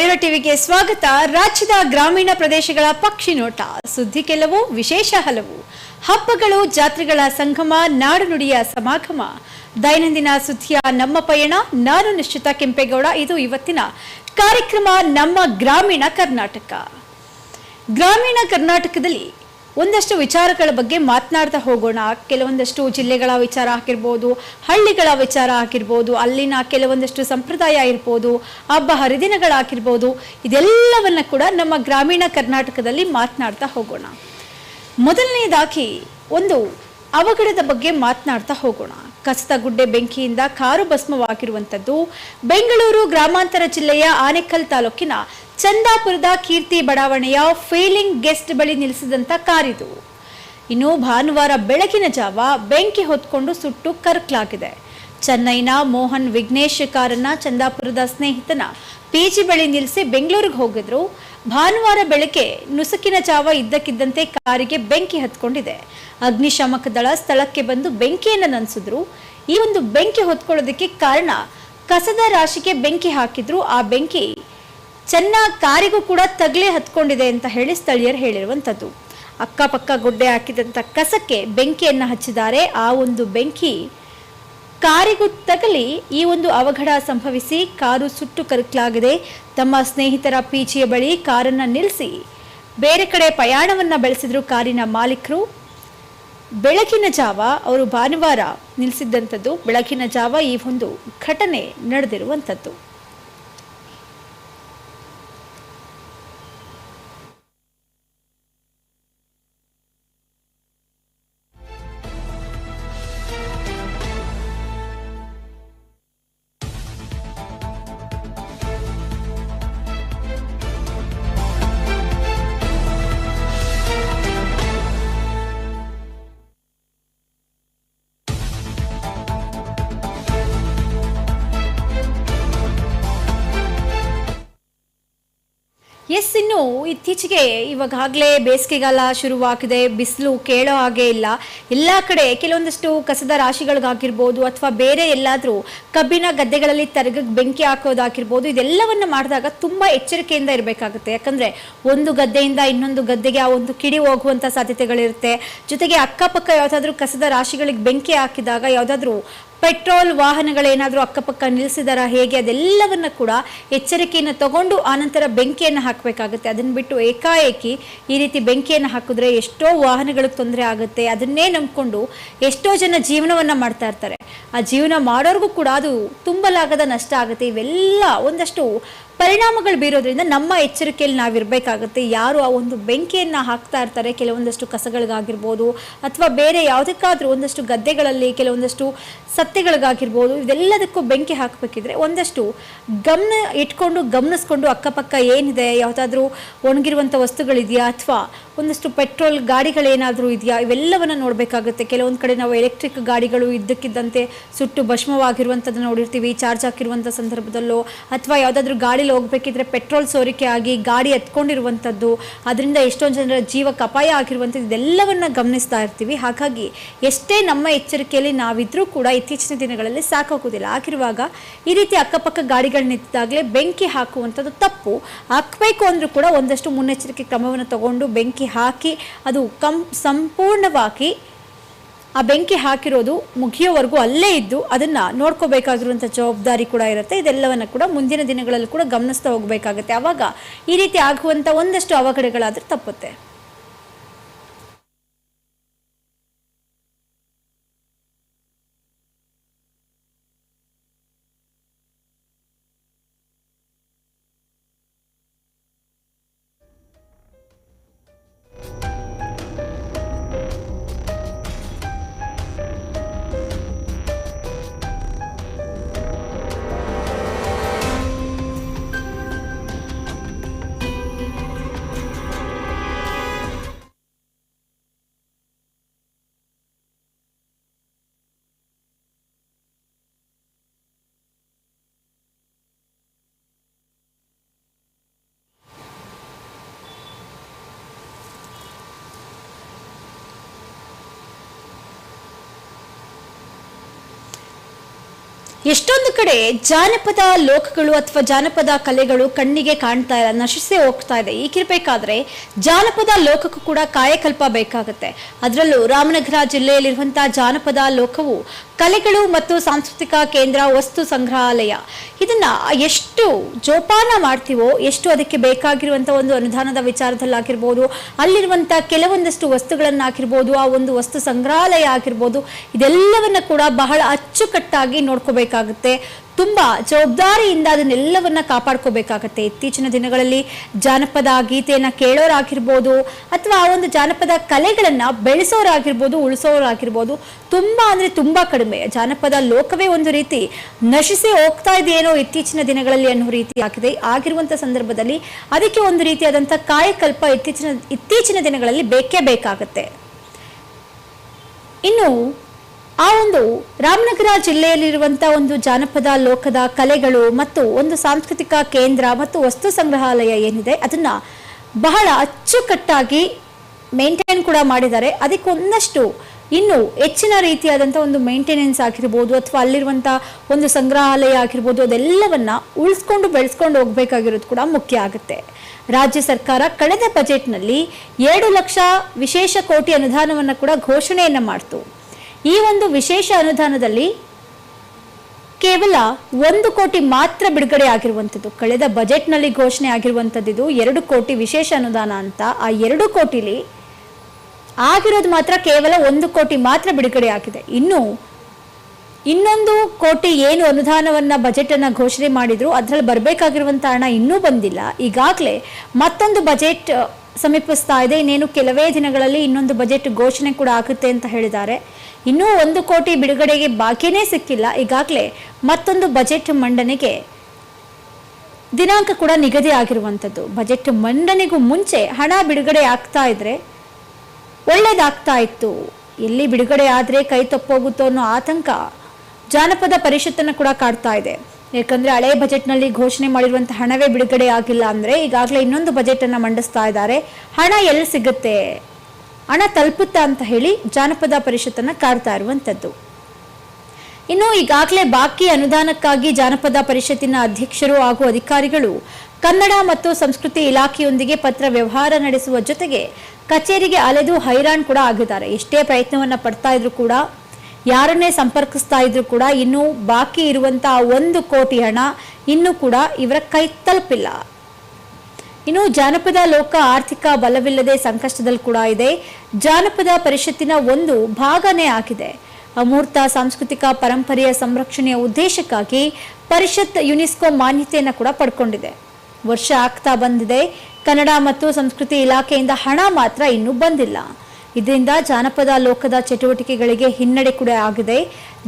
ಬಯಲು ಟಿವಿಗೆ ಸ್ವಾಗತ. ರಾಜ್ಯದ ಗ್ರಾಮೀಣ ಪ್ರದೇಶಗಳ ಪಕ್ಷಿ ನೋಟ. ಸುದ್ದಿ ಕೆಲವು, ವಿಶೇಷ ಹಲವು. ಹಬ್ಬಗಳು, ಜಾತ್ರೆಗಳ ಸಂಗಮ, ನಾಡು ನುಡಿಯ ಸಮಾಗಮ. ದೈನಂದಿನ ಸುದ್ದಿಯ ನಮ್ಮ ಪಯಣ. ನಾನು ನಿಶ್ಚಿತ ಕೆಂಪೇಗೌಡ. ಇದು ಇವತ್ತಿನ ಕಾರ್ಯಕ್ರಮ ನಮ್ಮ ಗ್ರಾಮೀಣ ಕರ್ನಾಟಕ. ಗ್ರಾಮೀಣ ಕರ್ನಾಟಕದಲ್ಲಿ ಒಂದಷ್ಟು ವಿಚಾರಗಳ ಬಗ್ಗೆ ಮಾತನಾಡ್ತಾ ಹೋಗೋಣ. ಕೆಲವೊಂದಷ್ಟು ಜಿಲ್ಲೆಗಳ ವಿಚಾರ ಆಗಿರ್ಬೋದು, ಹಳ್ಳಿಗಳ ವಿಚಾರ ಆಗಿರ್ಬೋದು, ಅಲ್ಲಿನ ಕೆಲವೊಂದಷ್ಟು ಸಂಪ್ರದಾಯ ಇರ್ಬೋದು, ಹಬ್ಬ ಹರಿದಿನಗಳಾಗಿರ್ಬೋದು, ಇದೆಲ್ಲವನ್ನ ಕೂಡ ನಮ್ಮ ಗ್ರಾಮೀಣ ಕರ್ನಾಟಕದಲ್ಲಿ ಮಾತನಾಡ್ತಾ ಹೋಗೋಣ. ಮೊದಲನೇದಾಗಿ ಒಂದು ಅವಘಡದ ಬಗ್ಗೆ ಮಾತನಾಡ್ತಾ ಹೋಗೋಣ. ಕಸದ ಗುಡ್ಡೆ ಬೆಂಕಿಯಿಂದ ಕಾರು ಭಸ್ಮವಾಗಿರುವಂಥದ್ದು. ಬೆಂಗಳೂರು ಗ್ರಾಮಾಂತರ ಜಿಲ್ಲೆಯ ಆನೇಕಲ್ ತಾಲೂಕಿನ ಚಂದಾಪುರದ ಕೀರ್ತಿ ಬಡಾವಣೆಯ ಫೇಲಿಂಗ್ ಗೆಸ್ಟ್ ಬಳಿ ನಿಲ್ಲಿಸಿದಂಥ ಕಾರಿದು. ಇನ್ನು ಭಾನುವಾರ ಬೆಳಗಿನ ಜಾವ ಬೆಂಕಿ ಹೊತ್ಕೊಂಡು ಸುಟ್ಟು ಕರ್ಕ್ಲಾಗಿದೆ. ಚೆನ್ನೈನ ಮೋಹನ್ ವಿಘ್ನೇಶ್ ಕಾರನ್ನ ಚಂದಾಪುರದ ಸ್ನೇಹಿತನ ಪಿಜಿ ಬಳಿ ನಿಲ್ಲಿಸಿ ಬೆಂಗಳೂರಿಗೆ ಹೋಗಿದ್ರು. ಭಾನುವಾರ ಬೆಳಗ್ಗೆ ನುಸುಕಿನ ಜಾವ ಇದ್ದಕ್ಕಿದ್ದಂತೆ ಕಾರಿಗೆ ಬೆಂಕಿ ಹತ್ಕೊಂಡಿದೆ. ಅಗ್ನಿಶಾಮಕ ದಳ ಸ್ಥಳಕ್ಕೆ ಬಂದು ಬೆಂಕಿಯನ್ನು ನಂದಿಸಿದ್ರು. ಈ ಒಂದು ಬೆಂಕಿ ಹೊತ್ಕೊಳ್ಳೋದಕ್ಕೆ ಕಾರಣ ಕಸದ ರಾಶಿಗೆ ಬೆಂಕಿ ಹಾಕಿದ್ರು. ಆ ಬೆಂಕಿ ಚೆನ್ನ ಕಾರಿಗೂ ಕೂಡ ತಗಲೇ ಹತ್ಕೊಂಡಿದೆ ಅಂತ ಹೇಳಿ ಸ್ಥಳೀಯರು ಹೇಳಿರುವಂಥದ್ದು. ಅಕ್ಕಪಕ್ಕ ಗುಡ್ಡೆ ಹಾಕಿದಂಥ ಕಸಕ್ಕೆ ಬೆಂಕಿಯನ್ನು ಹಚ್ಚಿದ್ದಾರೆ. ಆ ಒಂದು ಬೆಂಕಿ ಕಾರಿಗೂ ತಗಲಿ ಈ ಒಂದು ಅವಘಡ ಸಂಭವಿಸಿ ಕಾರು ಸುಟ್ಟು ಕರಕಲಾಗಿದೆ. ತಮ್ಮ ಸ್ನೇಹಿತರ ಪೀಚಿಯ ಬಳಿ ಕಾರನ್ನು ನಿಲ್ಲಿಸಿ ಬೇರೆ ಕಡೆ ಪ್ರಯಾಣವನ್ನು ಬೆಳೆಸಿದ್ರು ಕಾರಿನ ಮಾಲೀಕರು. ಬೆಳಗಿನ ಜಾವ ಅವರು ಭಾನುವಾರ ನಿಲ್ಲಿಸಿದ್ದಂಥದ್ದು ಬೆಳಗಿನ ಜಾವ ಈ ಒಂದು ಘಟನೆ ನಡೆದಿರುವಂಥದ್ದು. ಎಸ್, ಇನ್ನು ಇತ್ತೀಚೆಗೆ ಇವಾಗಲೇ ಬೇಸಿಗೆಗಾಲ ಶುರುವಾಗಿದೆ. ಬಿಸಿಲು ಕೇಳೋ ಹಾಗೆ ಇಲ್ಲ. ಎಲ್ಲ ಕಡೆ ಕೆಲವೊಂದಷ್ಟು ಕಸದ ರಾಶಿಗಳಿಗಾಗಿರ್ಬೋದು ಅಥವಾ ಬೇರೆ ಎಲ್ಲಾದರೂ ಕಬ್ಬಿನ ಗದ್ದೆಗಳಲ್ಲಿ ತರಗಕ್ಕೆ ಬೆಂಕಿ ಹಾಕೋದಾಗಿರ್ಬೋದು, ಇದೆಲ್ಲವನ್ನು ಮಾಡಿದಾಗ ತುಂಬ ಎಚ್ಚರಿಕೆಯಿಂದ ಇರಬೇಕಾಗುತ್ತೆ. ಯಾಕಂದರೆ ಒಂದು ಗದ್ದೆಯಿಂದ ಇನ್ನೊಂದು ಗದ್ದೆಗೆ ಆ ಒಂದು ಕಿಡಿ ಹೋಗುವಂಥ ಸಾಧ್ಯತೆಗಳಿರುತ್ತೆ. ಜೊತೆಗೆ ಅಕ್ಕಪಕ್ಕ ಯಾವುದಾದ್ರೂ ಕಸದ ರಾಶಿಗಳಿಗೆ ಬೆಂಕಿ ಹಾಕಿದಾಗ ಯಾವುದಾದ್ರೂ ಪೆಟ್ರೋಲ್ ವಾಹನಗಳೇನಾದರೂ ಅಕ್ಕಪಕ್ಕ ನಿಲ್ಲಿಸಿದಾರ ಹೇಗೆ? ಅದೆಲ್ಲವನ್ನ ಕೂಡ ಎಚ್ಚರಿಕೆಯನ್ನು ತಗೊಂಡು ಆನಂತರ ಬೆಂಕಿಯನ್ನು ಹಾಕಬೇಕಾಗುತ್ತೆ. ಅದನ್ನು ಬಿಟ್ಟು ಏಕಾಏಕಿ ಈ ರೀತಿ ಬೆಂಕಿಯನ್ನು ಹಾಕಿದ್ರೆ ಎಷ್ಟೋ ವಾಹನಗಳಿಗೆ ತೊಂದರೆ ಆಗುತ್ತೆ. ಅದನ್ನೇ ನಂಬಿಕೊಂಡು ಎಷ್ಟೋ ಜನ ಜೀವನವನ್ನು ಮಾಡ್ತಾ ಇರ್ತಾರೆ. ಆ ಜೀವನ ಮಾಡೋರಿಗೂ ಕೂಡ ಅದು ತುಂಬಲಾಗದ ನಷ್ಟ ಆಗುತ್ತೆ. ಇವೆಲ್ಲ ಒಂದಷ್ಟು ಪರಿಣಾಮಗಳು ಬೀರೋದ್ರಿಂದ ನಮ್ಮ ಎಚ್ಚರಿಕೆಯಲ್ಲಿ ನಾವಿರಬೇಕಾಗುತ್ತೆ. ಯಾರು ಆ ಒಂದು ಬೆಂಕಿಯನ್ನು ಹಾಕ್ತಾ ಇರ್ತಾರೆ, ಕೆಲವೊಂದಷ್ಟು ಕಸಗಳಿಗಾಗಿರ್ಬೋದು ಅಥವಾ ಬೇರೆ ಯಾವುದಕ್ಕಾದ್ರೂ ಒಂದಷ್ಟು ಗದ್ದೆಗಳಲ್ಲಿ ಕೆಲವೊಂದಷ್ಟು ಸತ್ತೆಗಳಿಗಾಗಿರ್ಬೋದು, ಇದೆಲ್ಲದಕ್ಕೂ ಬೆಂಕಿ ಹಾಕಬೇಕಿದ್ರೆ ಒಂದಷ್ಟು ಗಮನ ಇಟ್ಕೊಂಡು ಗಮನಿಸ್ಕೊಂಡು ಅಕ್ಕಪಕ್ಕ ಏನಿದೆ, ಯಾವುದಾದ್ರೂ ಒಣಗಿರುವಂಥ ವಸ್ತುಗಳಿದೆಯಾ ಅಥವಾ ಒಂದಷ್ಟು ಪೆಟ್ರೋಲ್ ಗಾಡಿಗಳೇನಾದರೂ ಇದೆಯಾ? ಇವೆಲ್ಲವನ್ನು ನೋಡಬೇಕಾಗುತ್ತೆ. ಕೆಲವೊಂದು ಕಡೆ ನಾವು ಎಲೆಕ್ಟ್ರಿಕ್ ಗಾಡಿಗಳು ಇದ್ದಕ್ಕಿದ್ದಂತೆ ಸುಟ್ಟು ಭಸ್ಮವಾಗಿರುವಂಥದ್ದು ನೋಡಿರ್ತೀವಿ, ಚಾರ್ಜ್ ಹಾಕಿರುವಂಥ ಸಂದರ್ಭದಲ್ಲೋ, ಅಥವಾ ಯಾವುದಾದ್ರೂ ಗಾಡೀಲಿ ಹೋಗಬೇಕಿದ್ರೆ ಪೆಟ್ರೋಲ್ ಸೋರಿಕೆ ಆಗಿ ಗಾಡಿ ಎತ್ಕೊಂಡಿರುವಂಥದ್ದು ಅದರಿಂದ ಎಷ್ಟೊಂದು ಜನರ ಜೀವಕ್ಕೆ ಅಪಾಯ ಆಗಿರುವಂಥದ್ದು ಇದೆಲ್ಲವನ್ನು ಗಮನಿಸ್ತಾ ಇರ್ತೀವಿ. ಹಾಗಾಗಿ ಎಷ್ಟೇ ನಮ್ಮ ಎಚ್ಚರಿಕೆಯಲ್ಲಿ ನಾವಿದ್ರೂ ಕೂಡ ಇತ್ತೀಚಿನ ದಿನಗಳಲ್ಲಿ ಸಾಕಾಗೋದಿಲ್ಲ. ಆಗಿರುವಾಗ ಈ ರೀತಿ ಅಕ್ಕಪಕ್ಕ ಗಾಡಿಗಳು ನಿಂತಿದ್ದಾಗಲೇ ಬೆಂಕಿ ಹಾಕುವಂಥದ್ದು ತಪ್ಪು. ಹಾಕಬೇಕು ಅಂದರೂ ಕೂಡ ಒಂದಷ್ಟು ಮುನ್ನೆಚ್ಚರಿಕೆ ಕ್ರಮವನ್ನು ತಗೊಂಡು ಬೆಂಕಿ ಹಾಕಿ, ಅದು ಕಂ, ಸಂಪೂರ್ಣವಾಗಿ ಆ ಬೆಂಕಿ ಹಾಕಿರೋದು ಮುಗಿಯೋವರೆಗೂ ಅಲ್ಲೇ ಇದ್ದು ಅದನ್ನ ನೋಡ್ಕೋಬೇಕಾಗಿರುವಂಥ ಜವಾಬ್ದಾರಿ ಕೂಡ ಇರುತ್ತೆ. ಇದೆಲ್ಲವನ್ನು ಕೂಡ ಮುಂದಿನ ದಿನಗಳಲ್ಲಿ ಕೂಡ ಗಮನಿಸ್ತಾ ಹೋಗಬೇಕಾಗುತ್ತೆ. ಆವಾಗ ಈ ರೀತಿ ಆಗುವಂಥ ಒಂದಷ್ಟು ಅವಘಡಗಳಾದರೂ ತಪ್ಪುತ್ತೆ. ಎಷ್ಟೊಂದು ಕಡೆ ಜಾನಪದ ಲೋಕಗಳು ಅಥವಾ ಜಾನಪದ ಕಲೆಗಳು ಕಣ್ಣಿಗೆ ಕಾಣ್ತಾ ಇಲ್ಲ, ನಶಿಸಿ ಹೋಗ್ತಾ ಇದೆ. ಈಗಿರ್ಬೇಕಾದ್ರೆ ಜಾನಪದ ಲೋಕಕ್ಕೂ ಕೂಡ ಕಾಯಕಲ್ಪ ಬೇಕಾಗುತ್ತೆ. ಅದರಲ್ಲೂ ರಾಮನಗರ ಜಿಲ್ಲೆಯಲ್ಲಿರುವಂತಹ ಜಾನಪದ ಲೋಕವು ಕಲೆಗಳು ಮತ್ತು ಸಾಂಸ್ಕೃತಿಕ ಕೇಂದ್ರ, ವಸ್ತು ಸಂಗ್ರಹಾಲಯ. ಇದನ್ನ ಎಷ್ಟು ಜೋಪಾನ ಮಾಡ್ತೀವೋ, ಎಷ್ಟು ಅದಕ್ಕೆ ಬೇಕಾಗಿರುವಂಥ ಒಂದು ಅನುದಾನದ ವಿಚಾರದಲ್ಲಾಗಿರ್ಬೋದು ಅಲ್ಲಿರುವಂಥ ಕೆಲವೊಂದಷ್ಟು ವಸ್ತುಗಳನ್ನು ಆಗಿರ್ಬೋದು ಆ ಒಂದು ವಸ್ತು ಸಂಗ್ರಹಾಲಯ ಆಗಿರ್ಬೋದು, ಇದೆಲ್ಲವನ್ನ ಕೂಡ ಬಹಳ ಅಚ್ಚುಕಟ್ಟಾಗಿ ನೋಡ್ಕೋಬೇಕಾಗುತ್ತೆ ತುಂಬ ಜವಾಬ್ದಾರಿಯಿಂದ ಅದನ್ನೆಲ್ಲವನ್ನ ಕಾಪಾಡ್ಕೋಬೇಕಾಗತ್ತೆ. ಇತ್ತೀಚಿನ ದಿನಗಳಲ್ಲಿ ಜಾನಪದ ಗೀತೆಯನ್ನು ಕೇಳೋರಾಗಿರ್ಬೋದು ಅಥವಾ ಆ ಒಂದು ಜಾನಪದ ಕಲೆಗಳನ್ನ ಬೆಳೆಸೋರಾಗಿರ್ಬೋದು, ಉಳಿಸೋರಾಗಿರ್ಬೋದು, ತುಂಬ ಅಂದ್ರೆ ತುಂಬ ಕಡಿಮೆ. ಜಾನಪದ ಲೋಕವೇ ಒಂದು ರೀತಿ ನಶಿಸಿ ಹೋಗ್ತಾ ಇದೆಯೇನೋ ಇತ್ತೀಚಿನ ದಿನಗಳಲ್ಲಿ ಅನ್ನೋ ರೀತಿ ಆಗಿದೆ. ಆಗಿರುವಂತ ಸಂದರ್ಭದಲ್ಲಿ ಅದಕ್ಕೆ ಒಂದು ರೀತಿಯಾದಂಥ ಕಾಯಕಲ್ಪ ಇತ್ತೀಚಿನ ಇತ್ತೀಚಿನ ದಿನಗಳಲ್ಲಿ ಬೇಕೇ ಬೇಕಾಗತ್ತೆ. ಇನ್ನು ಆ ಒಂದು ರಾಮನಗರ ಜಿಲ್ಲೆಯಲ್ಲಿರುವಂಥ ಒಂದು ಜಾನಪದ ಲೋಕದ ಕಲೆಗಳು ಮತ್ತು ಒಂದು ಸಾಂಸ್ಕೃತಿಕ ಕೇಂದ್ರ ಮತ್ತು ವಸ್ತು ಸಂಗ್ರಹಾಲಯ ಏನಿದೆ, ಅದನ್ನ ಬಹಳ ಅಚ್ಚುಕಟ್ಟಾಗಿ ಮೇಂಟೈನ್ ಕೂಡ ಮಾಡಿದ್ದಾರೆ. ಅದಕ್ಕೊಂದಷ್ಟು ಇನ್ನು ಹೆಚ್ಚಿನ ರೀತಿಯಾದಂಥ ಒಂದು ಮೇಂಟೆನೆನ್ಸ್ ಆಗಿರ್ಬೋದು ಅಥವಾ ಅಲ್ಲಿರುವಂಥ ಒಂದು ಸಂಗ್ರಹಾಲಯ ಆಗಿರ್ಬೋದು, ಅದೆಲ್ಲವನ್ನ ಉಳಿಸ್ಕೊಂಡು ಬೆಳೆಸ್ಕೊಂಡು ಹೋಗ್ಬೇಕಾಗಿರೋದು ಕೂಡ ಮುಖ್ಯ ಆಗುತ್ತೆ. ರಾಜ್ಯ ಸರ್ಕಾರ ಕಳೆದ ಬಜೆಟ್ನಲ್ಲಿ ಎರಡು ಲಕ್ಷ ವಿಶೇಷ ಕೋಟಿ ಅನುದಾನವನ್ನು ಕೂಡ ಘೋಷಣೆಯನ್ನು ಮಾಡ್ತು. ಈ ಒಂದು ವಿಶೇಷ ಅನುದಾನದಲ್ಲಿ ಕೇವಲ ಒಂದು ಕೋಟಿ ಮಾತ್ರ ಬಿಡುಗಡೆ ಆಗಿರುವಂಥದ್ದು. ಕಳೆದ ಬಜೆಟ್ನಲ್ಲಿ ಘೋಷಣೆ ಆಗಿರುವಂಥದ್ದು ಇದು ಎರಡು ಕೋಟಿ ವಿಶೇಷ ಅನುದಾನ ಅಂತ. ಆ ಎರಡು ಕೋಟಿಲಿ ಆಗಿರೋದು ಮಾತ್ರ ಕೇವಲ ಒಂದು ಕೋಟಿ ಮಾತ್ರ ಬಿಡುಗಡೆ ಆಗಿದೆ. ಇನ್ನು ಇನ್ನೊಂದು ಕೋಟಿ ಏನು ಅನುದಾನವನ್ನು ಬಜೆಟನ್ನು ಘೋಷಣೆ ಮಾಡಿದ್ರು, ಅದರಲ್ಲಿ ಬರಬೇಕಾಗಿರುವಂಥ ಹಣ ಇನ್ನೂ ಬಂದಿಲ್ಲ. ಈಗಾಗಲೇ ಮತ್ತೊಂದು ಬಜೆಟ್ ಸಮೀಪಿಸ್ತಾ ಇದೆ. ಇನ್ನೇನು ಕೆಲವೇ ದಿನಗಳಲ್ಲಿ ಇನ್ನೊಂದು ಬಜೆಟ್ ಘೋಷಣೆ ಕೂಡ ಆಗುತ್ತೆ ಅಂತ ಹೇಳಿದ್ದಾರೆ. ಇನ್ನೂ ಒಂದು ಕೋಟಿ ಬಿಡುಗಡೆಗೆ ಬಾಕಿನೇ ಸಿಕ್ಕಿಲ್ಲ. ಈಗಾಗಲೇ ಮತ್ತೊಂದು ಬಜೆಟ್ ಮಂಡನೆಗೆ ದಿನಾಂಕ ಕೂಡ ನಿಗದಿ ಆಗಿರುವಂಥದ್ದು. ಬಜೆಟ್ ಮಂಡನೆಗೂ ಮುಂಚೆ ಹಣ ಬಿಡುಗಡೆ ಆಗ್ತಾ ಇದ್ರೆ ಒಳ್ಳೇದಾಗ್ತಾ ಇತ್ತು. ಎಲ್ಲಿ ಬಿಡುಗಡೆ ಆದರೆ ಕೈ ತಪ್ಪೋಗುತ್ತೋ ಅನ್ನೋ ಆತಂಕ ಜಾನಪದ ಪರಿಷತ್ತನ್ನು ಕೂಡ ಕಾಡ್ತಾ ಇದೆ. ಯಾಕಂದ್ರೆ ಹಳೆ ಬಜೆಟ್ನಲ್ಲಿ ಘೋಷಣೆ ಮಾಡಿರುವಂಥ ಹಣವೇ ಬಿಡುಗಡೆ ಆಗಿಲ್ಲ ಅಂದ್ರೆ ಈಗಾಗಲೇ ಇನ್ನೊಂದು ಬಜೆಟ್ ಅನ್ನ ಮಂಡಿಸ್ತಾ ಇದ್ದಾರೆ. ಹಣ ಎಲ್ಲಿ ಸಿಗುತ್ತೆ? ಹಣ ತಲುಪುತ್ತಾ ಅಂತ ಹೇಳಿ ಜಾನಪದ ಪರಿಷತ್ತನ್ನ ಕಾಡ್ತಾ ಇರುವಂಥದ್ದು ಇನ್ನು ಈಗಾಗಲೇ ಬಾಕಿ ಅನುದಾನಕ್ಕಾಗಿ ಜಾನಪದ ಪರಿಷತ್ತಿನ ಅಧ್ಯಕ್ಷರು ಹಾಗೂ ಅಧಿಕಾರಿಗಳು ಕನ್ನಡ ಮತ್ತು ಸಂಸ್ಕೃತಿ ಇಲಾಖೆಯೊಂದಿಗೆ ಪತ್ರ ವ್ಯವಹಾರ ನಡೆಸುವ ಜೊತೆಗೆ ಕಚೇರಿಗೆ ಅಲೆದು ಹೈರಾಣ್ ಕೂಡ ಆಗಿದ್ದಾರೆ. ಎಷ್ಟೇ ಪ್ರಯತ್ನವನ್ನ ಪಡ್ತಾ ಇದ್ರು ಕೂಡ, ಯಾರನ್ನೇ ಸಂಪರ್ಕಿಸ್ತಾ ಇದ್ರು ಕೂಡ ಇನ್ನೂ ಬಾಕಿ ಇರುವಂತಹ ಒಂದು ಕೋಟಿ ಹಣ ಇನ್ನೂ ಕೂಡ ಇವರ ಕೈ ತಲುಪಿಲ್ಲ. ಇನ್ನು ಜಾನಪದ ಲೋಕ ಆರ್ಥಿಕ ಬಲವಿಲ್ಲದೆ ಸಂಕಷ್ಟದಲ್ಲಿ ಕೂಡ ಇದೆ. ಜಾನಪದ ಪರಿಷತ್ತಿನ ಒಂದು ಭಾಗನೇ ಆಗಿದೆ. ಅಮೂರ್ತ ಸಾಂಸ್ಕೃತಿಕ ಪರಂಪರೆಯ ಸಂರಕ್ಷಣೆಯ ಉದ್ದೇಶಕ್ಕಾಗಿ ಪರಿಷತ್ ಯುನೆಸ್ಕೋ ಮಾನ್ಯತೆಯನ್ನು ಕೂಡ ಪಡ್ಕೊಂಡಿದೆ. ವರ್ಷ ಆಗ್ತಾ ಬಂದಿದೆ. ಕನ್ನಡ ಮತ್ತು ಸಂಸ್ಕೃತಿ ಇಲಾಖೆಯಿಂದ ಹಣ ಮಾತ್ರ ಇನ್ನೂ ಬಂದಿಲ್ಲ. ಇದರಿಂದ ಜಾನಪದ ಲೋಕದ ಚಟುವಟಿಕೆಗಳಿಗೆ ಹಿನ್ನಡೆ ಕೂಡ ಆಗಿದೆ.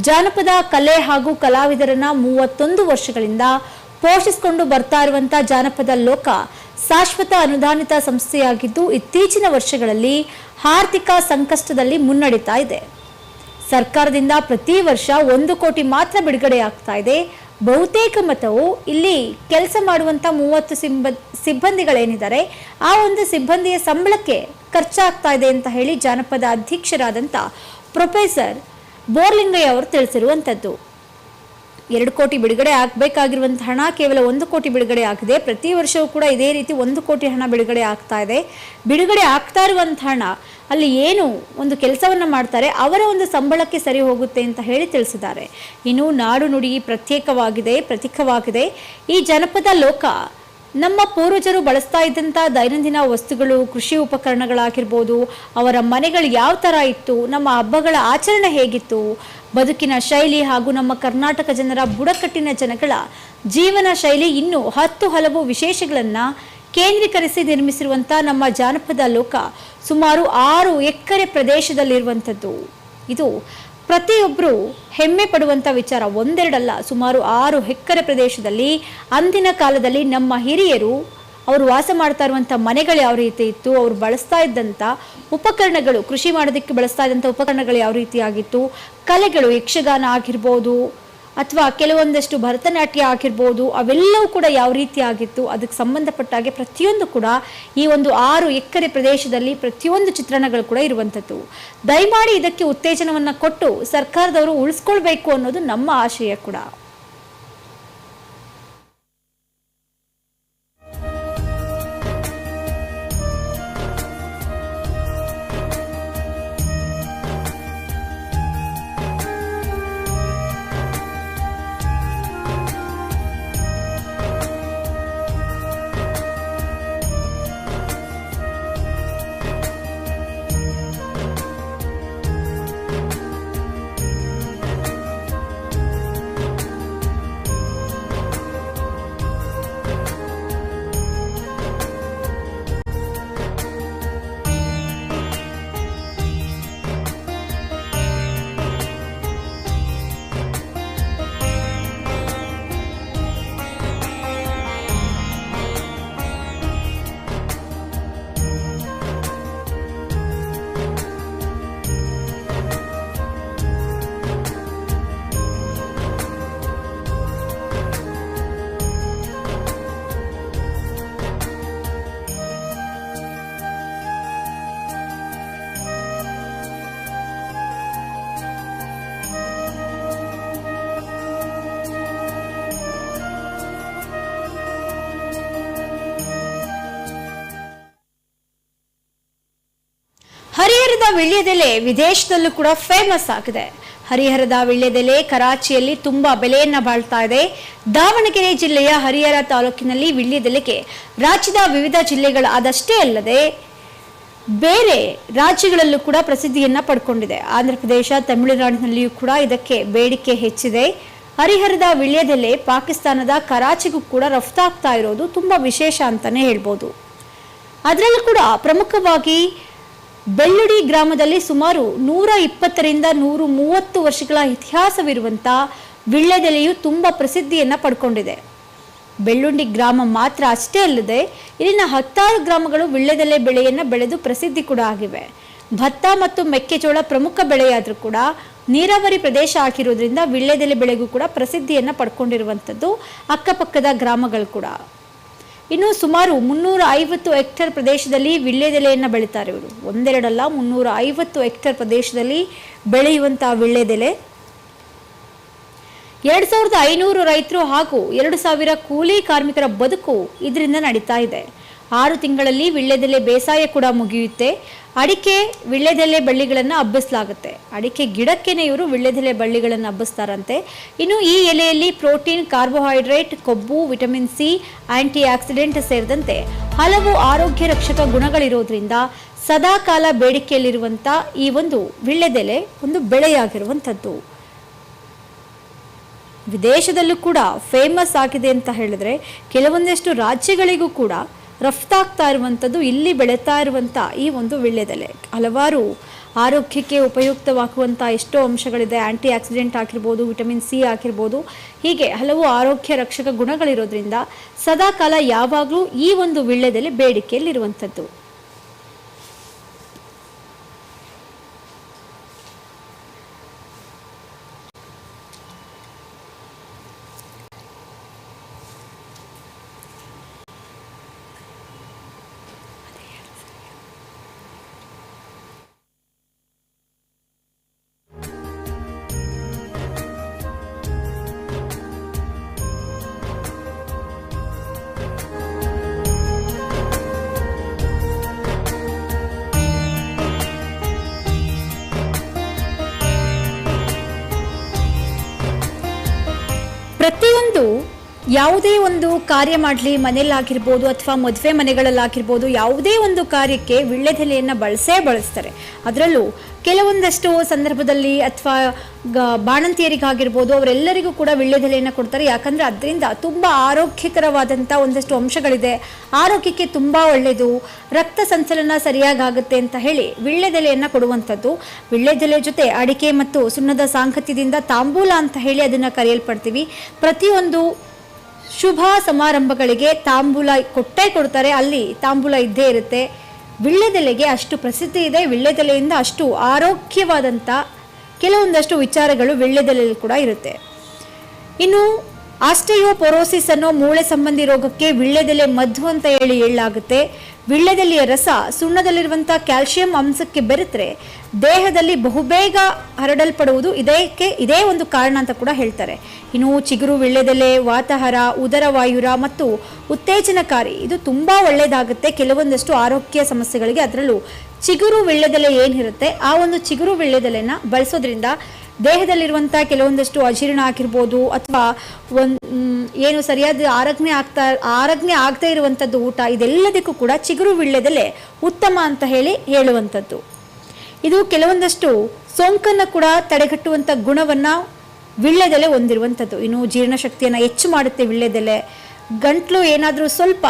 ಜಾನಪದ ಕಲೆ ಹಾಗೂ ಕಲಾವಿದರನ್ನ ಮೂವತ್ತೊಂದು ವರ್ಷಗಳಿಂದ ಪೋಷಿಸಿಕೊಂಡು ಬರ್ತಾ ಇರುವಂತಹ ಜಾನಪದ ಲೋಕ ಶಾಶ್ವತ ಅನುದಾನಿತ ಸಂಸ್ಥೆಯಾಗಿದ್ದು ಇತ್ತೀಚಿನ ವರ್ಷಗಳಲ್ಲಿ ಆರ್ಥಿಕ ಸಂಕಷ್ಟದಲ್ಲಿ ಮುನ್ನಡೀತಾ ಇದೆ. ಸರ್ಕಾರದಿಂದ ಪ್ರತಿ ವರ್ಷ ಒಂದು ಕೋಟಿ ಮಾತ್ರ ಬಿಡುಗಡೆ ಆಗ್ತಾ ಇದೆ. ಬಹುತೇಕ ಮತವು ಇಲ್ಲಿ ಕೆಲಸ ಮಾಡುವಂಥ ಮೂವತ್ತು ಸಿಬ್ಬ ಸಿಬ್ಬಂದಿಗಳೇನಿದ್ದಾರೆ, ಆ ಒಂದು ಸಿಬ್ಬಂದಿಯ ಸಂಬಳಕ್ಕೆ ಖರ್ಚಾಗ್ತಾ ಇದೆ ಅಂತ ಹೇಳಿ ಜಾನಪದ ಅಧ್ಯಕ್ಷರಾದಂಥ ಪ್ರೊಫೆಸರ್ ಬೋರ್ಲಿಂಗಯ್ಯ ಅವರು ತಿಳಿಸಿರುವಂಥದ್ದು ಎರಡು ಕೋಟಿ ಬಿಡುಗಡೆ ಆಗಬೇಕಾಗಿರುವಂಥ ಹಣ ಕೇವಲ ಒಂದು ಕೋಟಿ ಬಿಡುಗಡೆ ಆಗಿದೆ. ಪ್ರತಿ ವರ್ಷವೂ ಕೂಡ ಇದೇ ರೀತಿ ಒಂದು ಕೋಟಿ ಹಣ ಬಿಡುಗಡೆ ಆಗ್ತಾ ಇದೆ. ಬಿಡುಗಡೆ ಆಗ್ತಾ ಇರುವಂಥ ಹಣ ಅಲ್ಲಿ ಏನು ಒಂದು ಕೆಲಸವನ್ನು ಮಾಡ್ತಾರೆ, ಅವರ ಒಂದು ಸಂಬಳಕ್ಕೆ ಸರಿ ಹೋಗುತ್ತೆ ಅಂತ ಹೇಳಿ ತಿಳಿಸಿದ್ದಾರೆ. ಇನ್ನು ನಾಡು ನುಡಿ ಪ್ರತ್ಯೇಕವಾಗಿದೆ, ಪ್ರತೀಕವಾಗಿದೆ. ಈ ಜನಪದ ಲೋಕ ನಮ್ಮ ಪೂರ್ವಜರು ಬಳಸ್ತಾ ಇದ್ದಂಥ ದೈನಂದಿನ ವಸ್ತುಗಳು, ಕೃಷಿ ಉಪಕರಣಗಳಾಗಿರ್ಬೋದು, ಅವರ ಮನೆಗಳು ಯಾವ ಥರ ಇತ್ತು, ನಮ್ಮ ಹಬ್ಬಗಳ ಆಚರಣೆ ಹೇಗಿತ್ತು ಬದುಕಿನ ಶೈಲಿ ಹಾಗೂ ನಮ್ಮ ಕರ್ನಾಟಕ ಜನರ ಬುಡಕಟ್ಟಿನ ಜನಗಳ ಜೀವನ ಶೈಲಿ ಇನ್ನೂ ಹತ್ತು ಹಲವು ವಿಶೇಷಗಳನ್ನು ಕೇಂದ್ರೀಕರಿಸಿ ನಿರ್ಮಿಸಿರುವಂಥ ನಮ್ಮ ಜಾನಪದ ಲೋಕ ಸುಮಾರು ಆರು ಎಕರೆ ಪ್ರದೇಶದಲ್ಲಿರುವಂಥದ್ದು. ಇದು ಪ್ರತಿಯೊಬ್ಬರು ಹೆಮ್ಮೆ ಪಡುವಂಥ ವಿಚಾರ. ಒಂದೆರಡಲ್ಲ, ಸುಮಾರು ಆರು ಎಕರೆ ಪ್ರದೇಶದಲ್ಲಿ ಅಂದಿನ ಕಾಲದಲ್ಲಿ ನಮ್ಮ ಹಿರಿಯರು ಅವರು ವಾಸ ಮಾಡ್ತಾ ಇರುವಂಥ ಮನೆಗಳು ಯಾವ ರೀತಿ ಇತ್ತು, ಅವರು ಬಳಸ್ತಾ ಇದ್ದಂಥ ಉಪಕರಣಗಳು, ಕೃಷಿ ಮಾಡೋದಕ್ಕೆ ಬಳಸ್ತಾ ಇದ್ದಂಥ ಉಪಕರಣಗಳು ಯಾವ ರೀತಿ ಆಗಿತ್ತು, ಕಲೆಗಳು, ಯಕ್ಷಗಾನ ಆಗಿರ್ಬೋದು, ಅಥವಾ ಕೆಲವೊಂದಷ್ಟು ಭರತನಾಟ್ಯ ಆಗಿರ್ಬೋದು, ಅವೆಲ್ಲವೂ ಕೂಡ ಯಾವ ರೀತಿ ಆಗಿತ್ತು, ಅದಕ್ಕೆ ಸಂಬಂಧಪಟ್ಟ ಹಾಗೆ ಪ್ರತಿಯೊಂದು ಕೂಡ ಈ ಒಂದು ಆರು ಎಕರೆ ಪ್ರದೇಶದಲ್ಲಿ ಪ್ರತಿಯೊಂದು ಚಿತ್ರಣಗಳು ಕೂಡ ಇರುವಂಥದ್ದು ದಯಮಾಡಿ ಇದಕ್ಕೆ ಉತ್ತೇಜನವನ್ನು ಕೊಟ್ಟು ಸರ್ಕಾರದವರು ಉಳಿಸ್ಕೊಳ್ಬೇಕು ಅನ್ನೋದು ನಮ್ಮ ಆಶಯ ಕೂಡ. ಹರಿಹರದ ವಿಳ್ಯದೆಲೆ ವಿದೇಶದಲ್ಲೂ ಕೂಡ ಫೇಮಸ್ ಆಗಿದೆ. ಹರಿಹರದ ವಿಳ್ಯದೆಲೆ ಕರಾಚಿಯಲ್ಲಿ ತುಂಬಾ ಬೆಲೆಯನ್ನ ಬಾಳ್ತಾ ಇದೆ. ದಾವಣಗೆರೆ ಜಿಲ್ಲೆಯ ಹರಿಹರ ತಾಲೂಕಿನಲ್ಲಿ ವಿಳ್ಯದೆಲೆಗೆ ರಾಜ್ಯದ ವಿವಿಧ ಜಿಲ್ಲೆಗಳಾದಷ್ಟೇ ಅಲ್ಲದೆ ಬೇರೆ ರಾಜ್ಯಗಳಲ್ಲೂ ಕೂಡ ಪ್ರಸಿದ್ಧಿಯನ್ನ ಪಡ್ಕೊಂಡಿದೆ. ಆಂಧ್ರ ಪ್ರದೇಶ, ತಮಿಳುನಾಡಿನಲ್ಲಿಯೂ ಕೂಡ ಇದಕ್ಕೆ ಬೇಡಿಕೆ ಹೆಚ್ಚಿದೆ. ಹರಿಹರದ ವಿಳ್ಯದೆಲೆ ಪಾಕಿಸ್ತಾನದ ಕರಾಚಿಗೂ ಕೂಡ ರಫ್ತಾಗ್ತಾ ಇರೋದು ತುಂಬಾ ವಿಶೇಷ ಅಂತಾನೆ ಹೇಳ್ಬೋದು. ಅದರಲ್ಲೂ ಕೂಡ ಪ್ರಮುಖವಾಗಿ ಬೆಳ್ಳುಡಿ ಗ್ರಾಮದಲ್ಲಿ ಸುಮಾರು ನೂರ ಇಪ್ಪತ್ತರಿಂದ ನೂರು ಮೂವತ್ತು ವರ್ಷಗಳ ಇತಿಹಾಸವಿರುವಂಥ ವಿಳ್ಳೆದೆಲೆಯು ತುಂಬ ಪ್ರಸಿದ್ಧಿಯನ್ನು ಪಡ್ಕೊಂಡಿದೆ. ಬೆಳ್ಳುಂಡಿ ಗ್ರಾಮ ಮಾತ್ರ ಅಷ್ಟೇ ಅಲ್ಲದೆ, ಇಲ್ಲಿನ ಹತ್ತಾರು ಗ್ರಾಮಗಳು ವಿಳ್ಳೆದೆಲೆ ಬೆಳೆಯನ್ನು ಬೆಳೆದು ಪ್ರಸಿದ್ಧಿ ಕೂಡ ಆಗಿವೆ. ಭತ್ತ ಮತ್ತು ಮೆಕ್ಕೆಜೋಳ ಪ್ರಮುಖ ಬೆಳೆಯಾದರೂ ಕೂಡ ನೀರಾವರಿ ಪ್ರದೇಶ ಆಗಿರೋದ್ರಿಂದ ವಿಳ್ಳೆದೆಲೆ ಬೆಳೆಗೂ ಕೂಡ ಪ್ರಸಿದ್ಧಿಯನ್ನು ಪಡ್ಕೊಂಡಿರುವಂಥದ್ದು ಅಕ್ಕಪಕ್ಕದ ಗ್ರಾಮಗಳು ಕೂಡ. ಇನ್ನು ಸುಮಾರು ಮುನ್ನೂರ ಐವತ್ತು ಹೆಕ್ಟೇರ್ ಪ್ರದೇಶದಲ್ಲಿ ವೀಳ್ಯದೆಲೆಯನ್ನು ಬೆಳೀತಾರೆ ಇವರು. ಒಂದೆರಡಲ್ಲ ಮುನ್ನೂರ ಐವತ್ತು ಹೆಕ್ಟೇರ್ ಪ್ರದೇಶದಲ್ಲಿ ಬೆಳೆಯುವಂತಹ ವೀಳ್ಯದೆಲೆ ಎರಡು ಸಾವಿರದ ಐನೂರು ರೈತರು ಹಾಗೂ ಎರಡು ಸಾವಿರ ಕೂಲಿ ಕಾರ್ಮಿಕರ ಬದುಕು ಇದರಿಂದ ನಡೀತಾ ಇದೆ. ಆರು ತಿಂಗಳಲ್ಲಿ ವಿಳ್ಳೆದೆಲೆ ಬೇಸಾಯ ಕೂಡ ಮುಗಿಯುತ್ತೆ. ಅಡಿಕೆ ವಿಳ್ಳೆದೆಲೆ ಬಳ್ಳಿಗಳನ್ನು ಹಬ್ಬಿಸಲಾಗುತ್ತೆ. ಅಡಿಕೆ ಗಿಡಕ್ಕೇನೆ ಇವರು ವಿಳ್ಳೆದೆಲೆ ಬಳ್ಳಿಗಳನ್ನು ಹಬ್ಬಿಸ್ತಾರಂತೆ. ಇನ್ನು ಈ ಎಲೆಯಲ್ಲಿ ಪ್ರೋಟೀನ್, ಕಾರ್ಬೋಹೈಡ್ರೇಟ್, ಕೊಬ್ಬು, ವಿಟಮಿನ್ ಸಿ ಆಂಟಿ ಆಕ್ಸಿಡೆಂಟ್ ಸೇರಿದಂತೆ ಹಲವು ಆರೋಗ್ಯ ರಕ್ಷಕ ಗುಣಗಳಿರೋದ್ರಿಂದ ಸದಾಕಾಲ ಬೇಡಿಕೆಯಲ್ಲಿರುವಂಥ ಈ ಒಂದು ವಿಳ್ಳೆದೆಲೆ ಒಂದು ಬೆಳೆಯಾಗಿರುವಂಥದ್ದು. ವಿದೇಶದಲ್ಲೂ ಕೂಡ ಫೇಮಸ್ ಆಗಿದೆ ಅಂತ ಹೇಳಿದ್ರೆ ಕೆಲವೊಂದಷ್ಟು ರಾಜ್ಯಗಳಿಗೂ ಕೂಡ ರಫ್ತಾಗ್ತಾ ಇರುವಂಥದ್ದು, ಇಲ್ಲಿ ಬೆಳೀತಾ ಇರುವಂಥ ಈ ಒಂದು ವಿಳ್ಯದೆಲೆ. ಹಲವಾರು ಆರೋಗ್ಯಕ್ಕೆ ಉಪಯುಕ್ತವಾಗುವಂಥ ಎಷ್ಟೋ ಅಂಶಗಳಿದೆ. ಆ್ಯಂಟಿ ಆಕ್ಸಿಡೆಂಟ್ ಆಗಿರ್ಬೋದು, ವಿಟಮಿನ್ ಸಿ ಆಗಿರ್ಬೋದು. ಹೀಗೆ ಹಲವು ಆರೋಗ್ಯ ರಕ್ಷಕ ಗುಣಗಳಿರೋದ್ರಿಂದ ಸದಾಕಾಲ ಯಾವಾಗಲೂ ಈ ಒಂದು ವಿಳ್ಯದೆಲೆ ಬೇಡಿಕೆಯಲ್ಲಿರುವಂಥದ್ದು. ಯಾವುದೇ ಒಂದು ಕಾರ್ಯ ಮಾಡಲಿ ಮನೆಯಲ್ಲಾಗಿರ್ಬೋದು ಅಥವಾ ಮದುವೆ ಮನೆಗಳಲ್ಲಾಗಿರ್ಬೋದು ಯಾವುದೇ ಒಂದು ಕಾರ್ಯಕ್ಕೆ ವಿಳ್ಳೆದೆಲೆಯನ್ನು ಬಳಸೇ ಬಳಸ್ತಾರೆ. ಅದರಲ್ಲೂ ಕೆಲವೊಂದಷ್ಟು ಸಂದರ್ಭದಲ್ಲಿ ಅಥವಾ ಗ, ಬಾಣಂತಿಯರಿಗಾಗಿರ್ಬೋದು ಅವರೆಲ್ಲರಿಗೂ ಕೂಡ ವಿಳ್ಳೆದೆಲೆಯನ್ನು ಕೊಡ್ತಾರೆ. ಯಾಕಂದರೆ ಅದರಿಂದ ತುಂಬ ಆರೋಗ್ಯಕರವಾದಂಥ ಒಂದಷ್ಟು ಅಂಶಗಳಿದೆ. ಆರೋಗ್ಯಕ್ಕೆ ತುಂಬ ಒಳ್ಳೆಯದು ರಕ್ತ ಸಂಚಲನ ಸರಿಯಾಗುತ್ತೆ ಅಂತ ಹೇಳಿ ವಿಳ್ಳೆದೆಲೆಯನ್ನು ಕೊಡುವಂಥದ್ದು. ವಿಳ್ಳೆದೆಲೆ ಜೊತೆ ಅಡಿಕೆ ಮತ್ತು ಸುಣ್ಣದ ಸಾಂಗತ್ಯದಿಂದ ತಾಂಬೂಲ ಅಂತ ಹೇಳಿ ಅದನ್ನು ಕರೆಯಲ್ಪಡ್ತೀವಿ. ಪ್ರತಿಯೊಂದು ಶುಭ ಸಮಾರಂಭಗಳಿಗೆ ತಾಂಬೂಲ ಕೊಟ್ಟೇ ಕೊಡ್ತಾರೆ. ಅಲ್ಲಿ ತಾಂಬೂಲ ಇದ್ದೇ ಇರುತ್ತೆ. ವಿಳ್ಳೆದೆಲೆಗೆ ಅಷ್ಟು ಪ್ರಸಿದ್ಧಿ ಇದೆ. ವಿಳ್ಳೆದೆಲೆಯಿಂದ ಅಷ್ಟು ಆರೋಗ್ಯವಾದಂಥ ಕೆಲವೊಂದಷ್ಟು ವಿಚಾರಗಳು ವಿಳ್ಳೆದೆಲೆಯಲ್ಲಿ ಕೂಡ ಇರುತ್ತೆ. ಇನ್ನು ಆಸ್ಟಿಯೋಪೊರೋಸಿಸ್ ಅನ್ನೋ ಮೂಳೆ ಸಂಬಂಧಿ ರೋಗಕ್ಕೆ ವಿಳ್ಳೆದೆಲೆ ಮದ್ದು ಅಂತ ಹೇಳಿ ಹೇಳಲಾಗುತ್ತೆ ವಿಳ್ಳೆದೆಲೆಯ ರಸ ಸುಣ್ಣದಲ್ಲಿರುವಂಥ ಕ್ಯಾಲ್ಸಿಯಂ ಅಂಶಕ್ಕೆ ಬೆರೆತರೆ ದೇಹದಲ್ಲಿ ಬಹುಬೇಗ ಹರಡಲ್ಪಡುವುದು ಇದಕ್ಕೆ ಇದೇ ಒಂದು ಕಾರಣ ಅಂತ ಕೂಡ ಹೇಳ್ತಾರೆ. ಇನ್ನು ಚಿಗುರು, ವಿಳ್ಳೆದೆಲೆ, ವಾತಹರ ಉದರವಾಯುರ ಮತ್ತು ಉತ್ತೇಜನಕಾರಿ ಇದು ತುಂಬ ಒಳ್ಳೆಯದಾಗುತ್ತೆ. ಕೆಲವೊಂದಷ್ಟು ಆರೋಗ್ಯ ಸಮಸ್ಯೆಗಳಿಗೆ ಅದರಲ್ಲೂ ಚಿಗುರು, ವಿಳ್ಳೆದೆಲೆ ಏನಿರುತ್ತೆ ಆ ಒಂದು ಚಿಗುರು, ವಿಳ್ಳೆದೆಲೆನ ಬಳಸೋದ್ರಿಂದ ದೇಹದಲ್ಲಿರುವಂಥ ಕೆಲವೊಂದಷ್ಟು ಅಜೀರ್ಣ ಆಗಿರ್ಬೋದು ಅಥವಾ ಒಂದು ಏನು ಸರಿಯಾದ ಆರಜ್ಞೆ ಆಗ್ತಾ ಆರಜ್ಞೆ ಆಗದೇ ಇರುವಂಥದ್ದು ಊಟ, ಇದೆಲ್ಲದಕ್ಕೂ ಕೂಡ ಚಿಗುರು ವಿಳ್ಳೆದಲ್ಲೇ ಉತ್ತಮ ಅಂತ ಹೇಳಿ ಹೇಳುವಂಥದ್ದು ಇದು ಕೆಲವೊಂದಷ್ಟು ಸೋಂಕನ್ನು ಕೂಡ ತಡೆಗಟ್ಟುವಂಥ ಗುಣವನ್ನು ವಿಳ್ಳೆದೆಲೆ ಹೊಂದಿರುವಂಥದ್ದು ಇನ್ನು ಜೀರ್ಣಶಕ್ತಿಯನ್ನು ಹೆಚ್ಚು ಮಾಡುತ್ತೆ ವಿಳ್ಳೆದೆಲೆ. ಗಂಟ್ಲು ಏನಾದರೂ ಸ್ವಲ್ಪ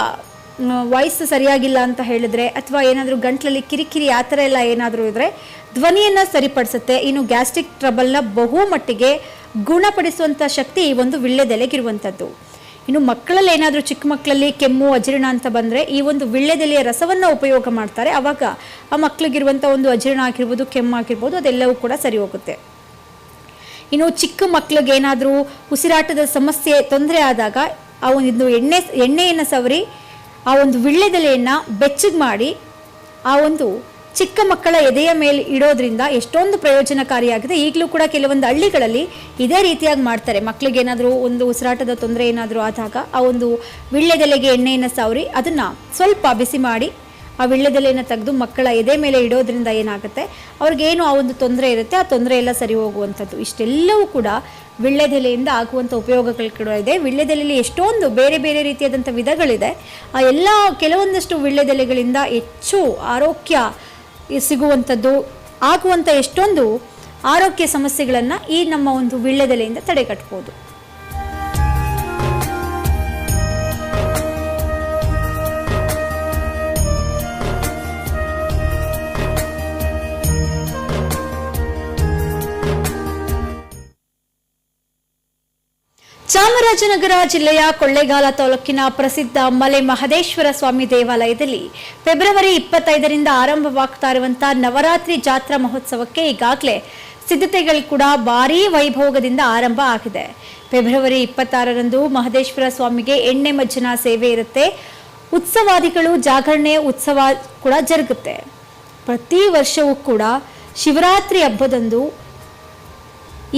ಮ್, ವಯಸ್ಸು ಸರಿಯಾಗಿಲ್ಲ ಅಂತ ಹೇಳಿದ್ರೆ ಅಥವಾ ಏನಾದರೂ ಗಂಟ್ಲಲ್ಲಿ ಕಿರಿಕಿರಿ ಆ ಥರ ಎಲ್ಲ ಏನಾದರೂ ಇದ್ದರೆ ಧ್ವನಿಯನ್ನು ಸರಿಪಡಿಸುತ್ತೆ. ಇನ್ನು ಗ್ಯಾಸ್ಟ್ರಿಕ್ ಟ್ರಬಲ್ನ ಬಹುಮಟ್ಟಿಗೆ ಗುಣಪಡಿಸುವಂಥ ಶಕ್ತಿ ಈ ಒಂದು ವಿಳ್ಳೆದೆಲೆಗಿರುವಂಥದ್ದು ಇನ್ನು ಮಕ್ಕಳಲ್ಲಿ ಏನಾದರೂ ಚಿಕ್ಕ ಮಕ್ಕಳಲ್ಲಿ ಕೆಮ್ಮು ಅಜೀರ್ಣ ಅಂತ ಬಂದರೆ ಈ ಒಂದು ವಿಳ್ಳೆದೆಲೆಯ ರಸವನ್ನು ಉಪಯೋಗ ಮಾಡ್ತಾರೆ. ಆವಾಗ ಆ ಮಕ್ಕಳಿಗಿರುವಂಥ ಒಂದು ಅಜೀರ್ಣ ಆಗಿರ್ಬೋದು ಕೆಮ್ಮು ಆಗಿರ್ಬೋದು ಅದೆಲ್ಲವೂ ಕೂಡ ಸರಿ ಹೋಗುತ್ತೆ. ಇನ್ನು ಚಿಕ್ಕ ಮಕ್ಕಳಿಗೆ ಏನಾದರೂ ಉಸಿರಾಟದ ಸಮಸ್ಯೆ ತೊಂದರೆ ಆದಾಗ ಆ ಒಂದು ಎಣ್ಣೆ ಎಣ್ಣೆಯನ್ನು ಸವರಿ ಆ ಒಂದು ವಿಳ್ಳೆದೆಲೆಯನ್ನು ಬೆಚ್ಚಗೆ ಮಾಡಿ ಆ ಒಂದು ಚಿಕ್ಕ ಮಕ್ಕಳ ಎದೆಯ ಮೇಲೆ ಇಡೋದ್ರಿಂದ ಎಷ್ಟೊಂದು ಪ್ರಯೋಜನಕಾರಿಯಾಗಿದೆ. ಈಗಲೂ ಕೂಡ ಕೆಲವೊಂದು ಹಳ್ಳಿಗಳಲ್ಲಿ ಇದೇ ರೀತಿಯಾಗಿ ಮಾಡ್ತಾರೆ. ಮಕ್ಕಳಿಗೆ ಏನಾದರೂ ಒಂದು ಉಸಿರಾಟದ ತೊಂದರೆ ಏನಾದರೂ ಆದಾಗ ಆ ಒಂದು ವಿಳ್ಳೆದೆಲೆಗೆ ಎಣ್ಣೆಯನ್ನು ಸವರಿ, ಅದನ್ನು ಸ್ವಲ್ಪ ಬಿಸಿ ಮಾಡಿ ಆ ವಿಳ್ಯದೆಲೆಯನ್ನು ತೆಗೆದು ಮಕ್ಕಳ ಎದೆ ಮೇಲೆ ಇಡೋದ್ರಿಂದ ಏನಾಗುತ್ತೆ? ಅವ್ರಿಗೇನು ಆ ಒಂದು ತೊಂದರೆ ಇರುತ್ತೆ? ಆ ತೊಂದರೆ ಎಲ್ಲ ಸರಿ ಹೋಗುವಂಥದ್ದು. ಇಷ್ಟೆಲ್ಲವೂ ಕೂಡ ವಿಳ್ಳೆದೆಲೆಯಿಂದ ಆಗುವಂಥ ಉಪಯೋಗಗಳು ಕೂಡ ಇದೆ. ವಿಳ್ಳೆದೆಲೆಯಲ್ಲಿ ಎಷ್ಟೊಂದು ಬೇರೆ ಬೇರೆ ರೀತಿಯಾದಂಥ ವಿಧಗಳಿದೆ. ಆ ಎಲ್ಲ ಕೆಲವೊಂದಷ್ಟು ವಿಳ್ಳೆದೆಲೆಗಳಿಂದ ಹೆಚ್ಚು ಆರೋಗ್ಯ ಸಿಗುವಂಥದ್ದು, ಆಗುವಂಥ ಎಷ್ಟೊಂದು ಆರೋಗ್ಯ ಸಮಸ್ಯೆಗಳನ್ನು ಈ ನಮ್ಮ ಒಂದು ವಿಳ್ಳೆದೆಲೆಯಿಂದ ತಡೆಗಟ್ಬೋದು. ಚಾಮರಾಜನಗರ ಜಿಲ್ಲೆಯ ಕೊಳ್ಳೇಗಾಲ ತಾಲೂಕಿನ ಪ್ರಸಿದ್ಧ ಮಲೆ ಮಹದೇಶ್ವರ ಸ್ವಾಮಿ ದೇವಾಲಯದಲ್ಲಿ ಫೆಬ್ರವರಿ ಇಪ್ಪತ್ತೈದರಿಂದ ಆರಂಭವಾಗ್ತಾ ಇರುವಂತಹ ನವರಾತ್ರಿ ಜಾತ್ರಾ ಮಹೋತ್ಸವಕ್ಕೆ ಈಗಾಗಲೇ ಸಿದ್ಧತೆಗಳು ಕೂಡ ಭಾರೀ ವೈಭೋಗದಿಂದ ಆರಂಭ ಆಗಿದೆ. ಫೆಬ್ರವರಿ ಇಪ್ಪತ್ತಾರರಂದು ಮಹದೇಶ್ವರ ಸ್ವಾಮಿಗೆ ಎಣ್ಣೆ ಮಜ್ಜನ ಸೇವೆ ಇರುತ್ತೆ. ಉತ್ಸವಾದಿಗಳು ಜಾಗರಣೆ ಉತ್ಸವ ಕೂಡ ಜರುಗುತ್ತೆ. ಪ್ರತಿ ವರ್ಷವೂ ಕೂಡ ಶಿವರಾತ್ರಿ ಹಬ್ಬದಂದು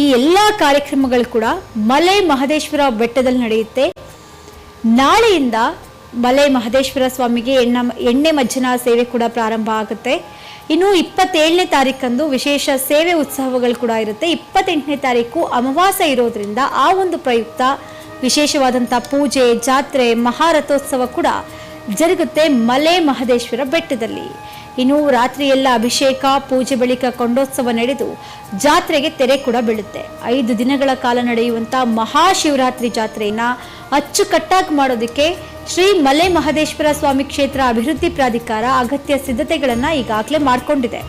ಈ ಎಲ್ಲ ಕಾರ್ಯಕ್ರಮಗಳು ಕೂಡ ಮಲೆ ಮಹದೇಶ್ವರ ಬೆಟ್ಟದಲ್ಲಿ ನಡೆಯುತ್ತೆ. ನಾಳೆಯಿಂದ ಮಲೆ ಮಹದೇಶ್ವರ ಸ್ವಾಮಿಗೆ ಎಣ್ಣ ಎಣ್ಣೆ ಮಜ್ಜನ ಸೇವೆ ಕೂಡ ಪ್ರಾರಂಭ ಆಗುತ್ತೆ. ಇನ್ನು ಇಪ್ಪತ್ತೇಳನೇ ತಾರೀಕಂದು ವಿಶೇಷ ಸೇವೆ ಉತ್ಸವಗಳು ಕೂಡ ಇರುತ್ತೆ. ಇಪ್ಪತ್ತೆಂಟನೇ ತಾರೀಕು ಅಮಾವಾಸ ಇರೋದ್ರಿಂದ ಆ ಒಂದು ಪ್ರಯುಕ್ತ ವಿಶೇಷವಾದಂಥ ಪೂಜೆ, ಜಾತ್ರೆ, ಮಹಾರಥೋತ್ಸವ ಕೂಡ ಜರುಗುತ್ತೆ ಮಲೆ ಮಹದೇಶ್ವರ ಬೆಟ್ಟದಲ್ಲಿ. ಇನ್ನು ರಾತ್ರಿಯೆಲ್ಲ ಅಭಿಷೇಕ, ಪೂಜೆ ಬಳಿಕ ಕೊಂಡೋತ್ಸವ ನಡೆದು ಜಾತ್ರೆಗೆ ತೆರೆ ಕೂಡ ಬೀಳುತ್ತೆ. ಐದು ದಿನಗಳ ಕಾಲ ನಡೆಯುವಂಥ ಮಹಾಶಿವರಾತ್ರಿ ಜಾತ್ರೆಯನ್ನ ಅಚ್ಚುಕಟ್ಟಾಗಿ ಮಾಡೋದಕ್ಕೆ ಶ್ರೀ ಮಲೆ ಮಹದೇಶ್ವರ ಸ್ವಾಮಿ ಕ್ಷೇತ್ರ ಅಭಿವೃದ್ಧಿ ಪ್ರಾಧಿಕಾರ ಅಗತ್ಯ ಸಿದ್ಧತೆಗಳನ್ನು ಈಗಾಗಲೇ ಮಾಡಿಕೊಂಡಿದೆ.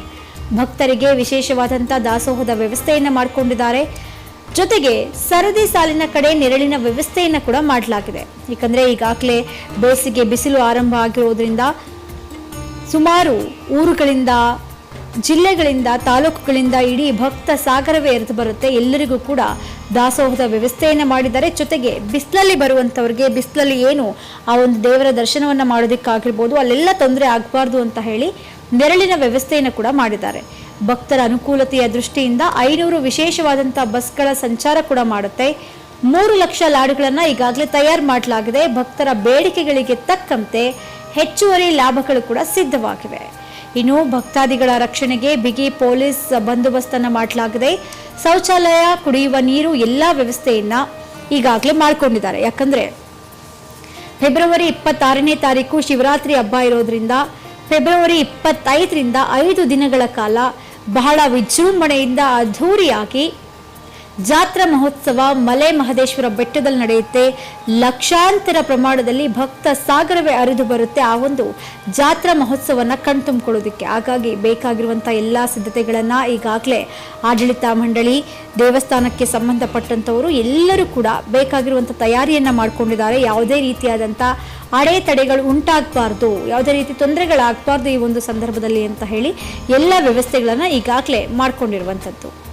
ಭಕ್ತರಿಗೆ ವಿಶೇಷವಾದಂಥ ದಾಸೋಹದ ವ್ಯವಸ್ಥೆಯನ್ನು ಮಾಡಿಕೊಂಡಿದ್ದಾರೆ. ಜೊತೆಗೆ ಸರದಿ ಸಾಲಿನ ಕಡೆ ನೆರಳಿನ ವ್ಯವಸ್ಥೆಯನ್ನು ಕೂಡ ಮಾಡಲಾಗಿದೆ. ಯಾಕಂದರೆ ಈಗಾಗಲೇ ಬೇಸಿಗೆ, ಬಿಸಿಲು ಆರಂಭ ಆಗಿರೋದ್ರಿಂದ ಸುಮಾರು ಊರುಗಳಿಂದ, ಜಿಲ್ಲೆಗಳಿಂದ, ತಾಲೂಕುಗಳಿಂದ ಇಡೀ ಭಕ್ತ ಸಾಗರವೇ ಎರೆದು ಬರುತ್ತೆ. ಎಲ್ಲರಿಗೂ ಕೂಡ ದಾಸೋಹದ ವ್ಯವಸ್ಥೆಯನ್ನು ಮಾಡಿದ್ದಾರೆ. ಜೊತೆಗೆ ಬಿಸಿಲಲ್ಲಿ ಬರುವಂಥವ್ರಿಗೆ ಬಿಸಿಲಲ್ಲಿ ಏನು ಆ ಒಂದು ದೇವರ ದರ್ಶನವನ್ನು ಮಾಡೋದಕ್ಕಾಗಿರ್ಬೋದು, ಅಲ್ಲೆಲ್ಲ ತೊಂದರೆ ಆಗಬಾರ್ದು ಅಂತ ಹೇಳಿ ನೆರಳಿನ ವ್ಯವಸ್ಥೆಯನ್ನು ಕೂಡ ಮಾಡಿದ್ದಾರೆ. ಭಕ್ತರ ಅನುಕೂಲತೆಯ ದೃಷ್ಟಿಯಿಂದ ಐನೂರು ವಿಶೇಷವಾದಂಥ ಬಸ್ಗಳ ಸಂಚಾರ ಕೂಡ ಮಾಡುತ್ತೆ. ಮೂರು ಲಕ್ಷ ಲಾಡುಗಳನ್ನು ಈಗಾಗಲೇ ತಯಾರು ಮಾಡಲಾಗಿದೆ. ಭಕ್ತರ ಬೇಡಿಕೆಗಳಿಗೆ ತಕ್ಕಂತೆ ಹೆಚ್ಚುವರಿ ಲಾಭಗಳು ಕೂಡ ಸಿದ್ಧವಾಗಿವೆ. ಇನ್ನು ಭಕ್ತಾದಿಗಳ ರಕ್ಷಣೆಗೆ ಬಿಗಿ ಪೊಲೀಸ್ ಬಂದೋಬಸ್ತನ್ನು ಮಾಡಲಾಗಿದೆ ಶೌಚಾಲಯ, ಕುಡಿಯುವ ನೀರು, ಎಲ್ಲ ವ್ಯವಸ್ಥೆಯನ್ನ ಈಗಾಗಲೇ ಮಾಡಿಕೊಂಡಿದ್ದಾರೆ. ಯಾಕಂದ್ರೆ ಫೆಬ್ರವರಿ ಇಪ್ಪತ್ತಾರನೇ ತಾರೀಕು ಶಿವರಾತ್ರಿ ಹಬ್ಬ ಇರೋದ್ರಿಂದ ಫೆಬ್ರವರಿ ಇಪ್ಪತ್ತೈದರಿಂದ ಐದು ದಿನಗಳ ಕಾಲ ಬಹಳ ವಿಜೃಂಭಣೆಯಿಂದ ಅದ್ಧೂರಿಯಾಗಿ ಜಾತ್ರಾ ಮಹೋತ್ಸವ ಮಲೆ ಮಹದೇಶ್ವರ ಬೆಟ್ಟದಲ್ಲಿ ನಡೆಯುತ್ತೆ. ಲಕ್ಷಾಂತರ ಪ್ರಮಾಣದಲ್ಲಿ ಭಕ್ತ ಸಾಗರವೇ ಅರಿದು ಬರುತ್ತೆ ಆ ಒಂದು ಜಾತ್ರಾ ಮಹೋತ್ಸವನ ಕಣ್ತುಂಬಿಕೊಳ್ಳೋದಕ್ಕೆ. ಹಾಗಾಗಿ ಬೇಕಾಗಿರುವಂಥ ಎಲ್ಲ ಸಿದ್ಧತೆಗಳನ್ನು ಈಗಾಗಲೇ ಆಡಳಿತ ಮಂಡಳಿ, ದೇವಸ್ಥಾನಕ್ಕೆ ಸಂಬಂಧಪಟ್ಟಂಥವರು ಎಲ್ಲರೂ ಕೂಡ ಬೇಕಾಗಿರುವಂಥ ತಯಾರಿಯನ್ನು ಮಾಡಿಕೊಂಡಿದ್ದಾರೆ. ಯಾವುದೇ ರೀತಿಯಾದಂಥ ಅಡೆತಡೆಗಳು ಉಂಟಾಗಬಾರ್ದು, ಯಾವುದೇ ರೀತಿ ತೊಂದರೆಗಳಾಗಬಾರ್ದು ಈ ಒಂದು ಸಂದರ್ಭದಲ್ಲಿ ಅಂತ ಹೇಳಿ ಎಲ್ಲ ವ್ಯವಸ್ಥೆಗಳನ್ನು ಈಗಾಗಲೇ ಮಾಡಿಕೊಂಡಿರುವಂಥದ್ದು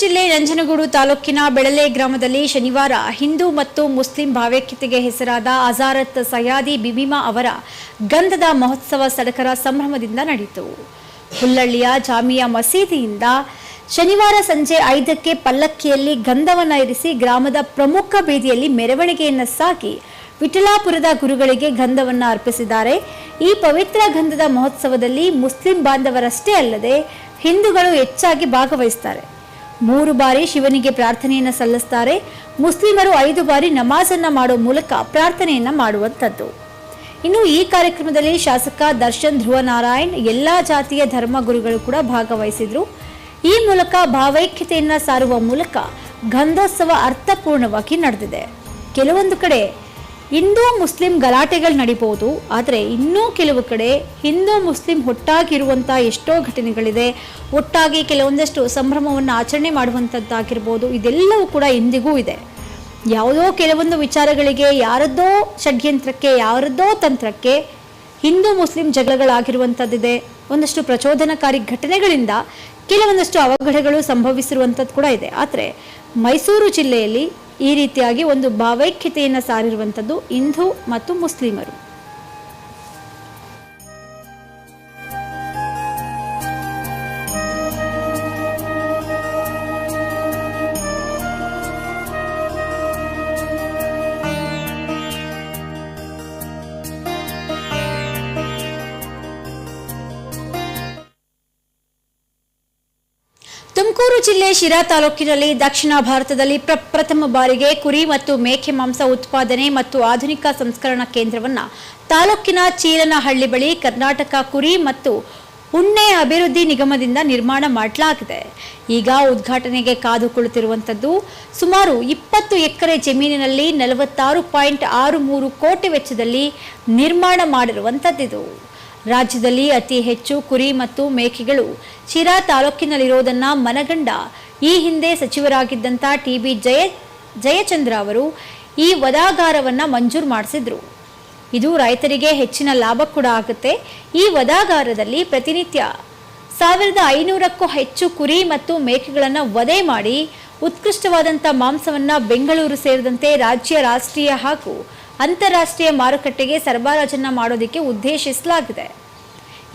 ಜಿಲ್ಲೆ ನಂಜನಗೂಡು ತಾಲೂಕಿನ ಬೆಳಲೆ ಗ್ರಾಮದಲ್ಲಿ ಶನಿವಾರ ಹಿಂದೂ ಮತ್ತು ಮುಸ್ಲಿಂ ಭಾವೈಕ್ಯತೆಗೆ ಹೆಸರಾದ ಅಜಾರತ್ ಸಯಾದಿ ಬಿಬಿಮಾ ಅವರ ಗಂಧದ ಮಹೋತ್ಸವ ಸಡಕರ ಸಂಭ್ರಮದಿಂದ ನಡೆಯಿತು. ಹುಲ್ಲಳ್ಳಿಯ ಜಾಮಿಯಾ ಮಸೀದಿಯಿಂದ ಶನಿವಾರ ಸಂಜೆ ಐದಕ್ಕೆ ಪಲ್ಲಕ್ಕಿಯಲ್ಲಿ ಗಂಧವನ್ನು ಇರಿಸಿ ಗ್ರಾಮದ ಪ್ರಮುಖ ಬೀದಿಯಲ್ಲಿ ಮೆರವಣಿಗೆಯನ್ನು ಸಾಗಿ ವಿಠಲಾಪುರದ ಗುರುಗಳಿಗೆ ಗಂಧವನ್ನು ಅರ್ಪಿಸಿದ್ದಾರೆ. ಈ ಪವಿತ್ರ ಗಂಧದ ಮಹೋತ್ಸವದಲ್ಲಿ ಮುಸ್ಲಿಂ ಬಾಂಧವರಷ್ಟೇ ಅಲ್ಲದೆ ಹಿಂದೂಗಳು ಹೆಚ್ಚಾಗಿ ಭಾಗವಹಿಸ್ತಾರೆ. ಮೂರು ಬಾರಿ ಶಿವನಿಗೆ ಪ್ರಾರ್ಥನೆಯನ್ನು ಸಲ್ಲಿಸ್ತಾರೆ. ಮುಸ್ಲಿಮರು ಐದು ಬಾರಿ ನಮಾಜನ್ನ ಮಾಡುವ ಮೂಲಕ ಪ್ರಾರ್ಥನೆಯನ್ನ ಮಾಡುವಂಥದ್ದು. ಇನ್ನು ಈ ಕಾರ್ಯಕ್ರಮದಲ್ಲಿ ಶಾಸಕ ದರ್ಶನ್ ಧ್ರುವನಾರಾಯಣ್ ಎಲ್ಲ ಜಾತಿಯ ಧರ್ಮ ಗುರುಗಳು ಕೂಡ ಭಾಗವಹಿಸಿದ್ರು. ಈ ಮೂಲಕ ಭಾವೈಕ್ಯತೆಯನ್ನು ಸಾರುವ ಮೂಲಕ ಗಂಧೋತ್ಸವ ಅರ್ಥಪೂರ್ಣವಾಗಿ ನಡೆದಿದೆ. ಕೆಲವೊಂದು ಕಡೆ ಹಿಂದೂ ಮುಸ್ಲಿಂ ಗಲಾಟೆಗಳು ನಡಿಬೋದು ಆದರೆ ಇನ್ನೂ ಕೆಲವು ಕಡೆ ಹಿಂದೂ ಮುಸ್ಲಿಂ ಒಟ್ಟಾಗಿರುವಂಥ ಎಷ್ಟೋ ಘಟನೆಗಳಿದೆ. ಒಟ್ಟಾಗಿ ಕೆಲವೊಂದಷ್ಟು ಸಂಭ್ರಮವನ್ನು ಆಚರಣೆ ಮಾಡುವಂಥದ್ದಾಗಿರ್ಬೋದು ಇದೆಲ್ಲವೂ ಕೂಡ ಇಂದಿಗೂ ಇದೆ. ಯಾವುದೋ ಕೆಲವೊಂದು ವಿಚಾರಗಳಿಗೆ, ಯಾರದ್ದೋ ಷಡ್ಯಂತ್ರಕ್ಕೆ, ಯಾರದ್ದೋ ತಂತ್ರಕ್ಕೆ ಹಿಂದೂ ಮುಸ್ಲಿಂ ಜಗಳಗಳಾಗಿರುವಂಥದ್ದಿದೆ ಒಂದಷ್ಟು ಪ್ರಚೋದನಕಾರಿ ಘಟನೆಗಳಿಂದ ಕೆಲವೊಂದಷ್ಟು ಅವಘಡಗಳು ಸಂಭವಿಸಿರುವಂಥದ್ದು ಕೂಡ ಇದೆ. ಆದರೆ ಮೈಸೂರು ಜಿಲ್ಲೆಯಲ್ಲಿ ಈ ರೀತಿಯಾಗಿ ಒಂದು ಭಾವೈಕ್ಯತೆಯನ್ನು ಸಾರಿರುವಂಥದ್ದು ಹಿಂದೂ ಮತ್ತು ಮುಸ್ಲಿಮರು. ಜಿಲ್ಲೆ ಶಿರಾ ತಾಲೂಕಿನಲ್ಲಿ ದಕ್ಷಿಣ ಭಾರತದಲ್ಲಿ ಪ್ರಪ್ರಥಮ ಬಾರಿಗೆ ಕುರಿ ಮತ್ತು ಮೇಕೆ ಮಾಂಸ ಉತ್ಪಾದನೆ ಮತ್ತು ಆಧುನಿಕ ಸಂಸ್ಕರಣಾ ಕೇಂದ್ರವನ್ನು ತಾಲೂಕಿನ ಚೀಲನಹಳ್ಳಿ ಬಳಿ ಕರ್ನಾಟಕ ಕುರಿ ಮತ್ತು ಉಣ್ಣೆ ಅಭಿವೃದ್ಧಿ ನಿಗಮದಿಂದ ನಿರ್ಮಾಣ ಮಾಡಲಾಗಿದೆ. ಈಗ ಉದ್ಘಾಟನೆಗೆ ಕಾದು ಕುಳಿತಿರುವಂಥದ್ದು ಸುಮಾರು ಇಪ್ಪತ್ತು ಎಕರೆ ಜಮೀನಿನಲ್ಲಿ ನಲವತ್ತಾರು ಪಾಯಿಂಟ್ ಆರು ಮೂರು ಕೋಟಿ ವೆಚ್ಚದಲ್ಲಿ ನಿರ್ಮಾಣ ಮಾಡಿರುವಂಥದ್ದಿದು ರಾಜ್ಯದಲ್ಲಿ ಅತಿ ಹೆಚ್ಚು ಕುರಿ ಮತ್ತು ಮೇಕೆಗಳು ಶಿರಾ ತಾಲೂಕಿನಲ್ಲಿರೋದನ್ನ ಮನಗಂಡ. ಈ ಹಿಂದೆ ಸಚಿವರಾಗಿದ್ದಂಥ ಟಿ ಬಿ ಜಯ, ಜಯಚಂದ್ರ ಅವರು ಈ ವದಾಗಾರವನ್ನ ಮಂಜೂರು ಮಾಡಿಸಿದ್ರು. ಇದು ರೈತರಿಗೆ ಹೆಚ್ಚಿನ ಲಾಭ ಕೂಡ ಆಗುತ್ತೆ. ಈ ವದಾಗಾರದಲ್ಲಿ ಪ್ರತಿನಿತ್ಯ ಸಾವಿರದ ಐನೂರಕ್ಕೂ ಹೆಚ್ಚು ಕುರಿ ಮತ್ತು ಮೇಕೆಗಳನ್ನು ವಧೆ ಮಾಡಿ ಉತ್ಕೃಷ್ಟವಾದಂಥ ಮಾಂಸವನ್ನು ಬೆಂಗಳೂರು ಸೇರಿದಂತೆ ರಾಜ್ಯ ರಾಷ್ಟ್ರೀಯ ಹಾಗೂ ಅಂತಾರಾಷ್ಟ್ರೀಯ ಮಾರುಕಟ್ಟೆಗೆ ಸರಬರಾಜನ್ನ ಮಾಡೋದಕ್ಕೆ ಉದ್ದೇಶಿಸಲಾಗಿದೆ.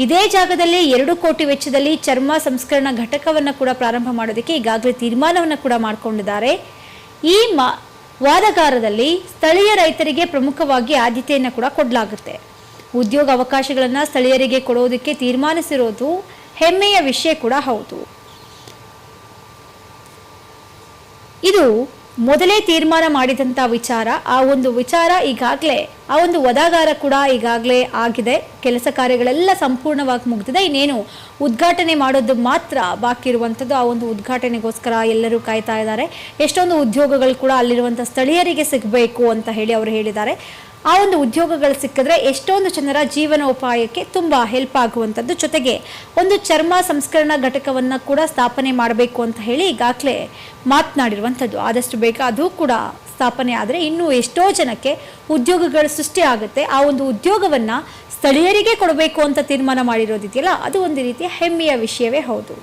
ಇದೇ ಜಾಗದಲ್ಲಿ ಎರಡು ಕೋಟಿ ವೆಚ್ಚದಲ್ಲಿ ಚರ್ಮ ಸಂಸ್ಕರಣಾ ಘಟಕವನ್ನು ಕೂಡ ಪ್ರಾರಂಭ ಮಾಡೋದಕ್ಕೆ ಈಗಾಗಲೇ ತೀರ್ಮಾನವನ್ನು ಕೂಡ ಮಾಡಿಕೊಂಡಿದ್ದಾರೆ. ಈ ಮಾ, ವಾದಗಾರದಲ್ಲಿ ಸ್ಥಳೀಯ ರೈತರಿಗೆ ಪ್ರಮುಖವಾಗಿ ಆದ್ಯತೆಯನ್ನು ಕೂಡ ಕೊಡಲಾಗುತ್ತೆ. ಉದ್ಯೋಗ ಅವಕಾಶಗಳನ್ನು ಸ್ಥಳೀಯರಿಗೆ ಕೊಡೋದಕ್ಕೆ ತೀರ್ಮಾನಿಸಿರೋದು ಹೆಮ್ಮೆಯ ವಿಷಯ ಕೂಡ ಹೌದು. ಇದು ಮೊದಲೇ ತೀರ್ಮಾನ ಮಾಡಿದಂಥ ವಿಚಾರ, ಆ ಒಂದು ವಿಚಾರ ಈಗಾಗಲೇ, ಆ ಒಂದು ವದಾಗಾರ ಕೂಡ ಈಗಾಗಲೇ ಆಗಿದೆ. ಕೆಲಸ ಕಾರ್ಯಗಳೆಲ್ಲ ಸಂಪೂರ್ಣವಾಗಿ ಮುಗಿದಿದೆ. ಇನ್ನೇನು ಉದ್ಘಾಟನೆ ಮಾಡೋದು ಮಾತ್ರ ಬಾಕಿ ಇರುವಂಥದ್ದು ಆ ಒಂದು ಉದ್ಘಾಟನೆಗೋಸ್ಕರ ಎಲ್ಲರೂ ಕಾಯ್ತಾ ಇದ್ದಾರೆ. ಎಷ್ಟೊಂದು ಉದ್ಯೋಗಗಳು ಕೂಡ ಅಲ್ಲಿರುವಂಥ ಸ್ಥಳೀಯರಿಗೆ ಸಿಗಬೇಕು ಅಂತ ಹೇಳಿ ಅವರು ಹೇಳಿದ್ದಾರೆ. ಆ ಒಂದು ಉದ್ಯೋಗಗಳು ಸಿಕ್ಕಿದ್ರೆ ಎಷ್ಟೊಂದು ಜನರ ಜೀವನೋಪಾಯಕ್ಕೆ ತುಂಬ ಹೆಲ್ಪ್ ಆಗುವಂಥದ್ದು ಜೊತೆಗೆ ಒಂದು ಚರ್ಮ ಸಂಸ್ಕರಣಾ ಘಟಕವನ್ನು ಕೂಡ ಸ್ಥಾಪನೆ ಮಾಡಬೇಕು ಅಂತ ಹೇಳಿ ಈಗಾಗಲೇ ಮಾತನಾಡಿರುವಂಥದ್ದು. ಆದಷ್ಟು ಬೇಗ ಅದು ಕೂಡ ಸ್ಥಾಪನೆ ಆದರೆ ಇನ್ನೂ ಎಷ್ಟೋ ಜನಕ್ಕೆ ಉದ್ಯೋಗಗಳು ಸೃಷ್ಟಿ ಆಗುತ್ತೆ. ಆ ಒಂದು ಉದ್ಯೋಗವನ್ನು ಸ್ಥಳೀಯರಿಗೆ ಕೊಡಬೇಕು ಅಂತ ತೀರ್ಮಾನ ಮಾಡಿರೋದಿದೆಯಲ್ಲ, ಅದು ಒಂದು ರೀತಿಯ ಹೆಮ್ಮೆಯ ವಿಷಯವೇ ಹೌದು.